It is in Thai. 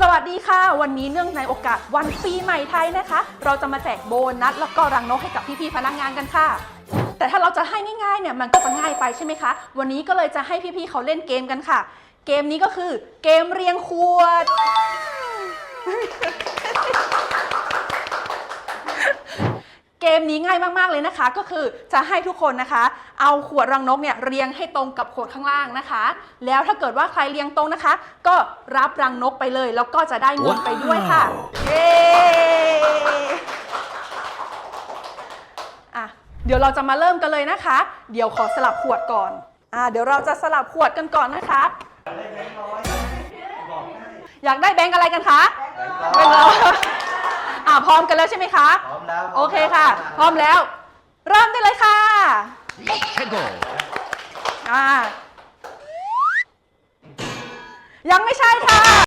สวัสดีค่ะ วันนี้เนื่องในโอกาสวันปีใหม่ไทยนะคะ เราจะมาแจกโบนัสแล้วก็รังนกให้กับพี่ๆพนักงานกันค่ะ แต่ถ้าเราจะให้ง่ายๆเนี่ยมันก็จะง่ายไปใช่ไหมคะ วันนี้ก็เลยจะให้พี่ๆเขาเล่นเกมกันค่ะ เกมนี้ก็คือเกมเรียงขวด เกมนี้ง่ายมาก ๆ เลยนะคะ ก็คือจะให้ทุกคนนะคะ เอาขวดรังนกเนี่ยเรียงให้ตรงกับขวดข้างล่างนะคะ แล้วถ้าเกิดว่าใครเรียงตรงนะคะ ก็รับรังนกไปเลย แล้วก็จะได้เงินไปด้วยค่ะเย้อะเดี๋ยวเราจะมาเริ่มกันเลยนะคะ เดี๋ยวขอสลับขวดก่อนอะเดี๋ยวเราจะสลับขวดกันก่อนนะคะ อยากได้แบงค์อะไรกันคะแบงค์ร้อยอะ พร้อมกันแล้วใช่ไหมคะ พร้อมแล้วโอเคค่ะ พร้อมแล้ว เริ่มได้เลยค่ะ Kegel. อ่ายังไม่ใช่ค่ะ